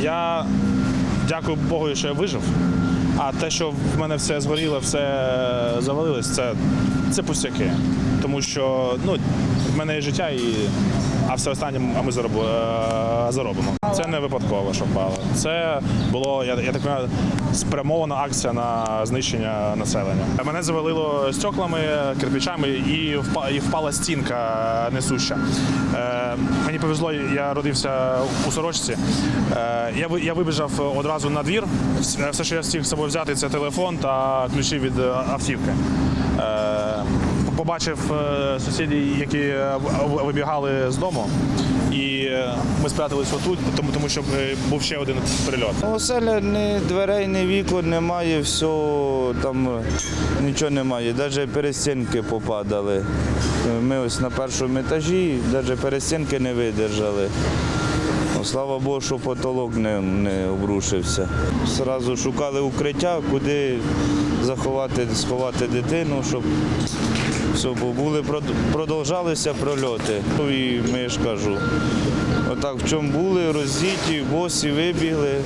Я дякую Богу, що я вижив. А те, що в мене все згоріло, все завалилось, це, це пустяки. Тому що ну, в мене є життя, і, а все останнє ми зароб, е, заробимо. Це не випадково, що впало. Це було, я, я так розумію, спрямована акція на знищення населення. Мене завалило стеклами, кирпичами і впала, і впала стінка несуща. Е, мені повезло, я родився у сорочці. Е, я, я вибіжав одразу на двір. Все, що я встиг з собою взяти, це телефон та ключі від е, автівки. Е, побачив е, сусідів, які вибігали з дому, і ми спрятались отут, тому, тому що був ще один прильот. Ну, Оселя ні дверей, ні вікон немає, все там нічого немає. Навіть перестінки попадали. Ми ось на першому етажі, навіть перестінки не видержали. Слава Богу, що потолок не, не обрушився. Зразу шукали укриття, куди заховати, сховати дитину, щоб все, були, продовжалися прольоти. Ну, І ми ж кажу, отак в чому були, роздіті, босі вибігли.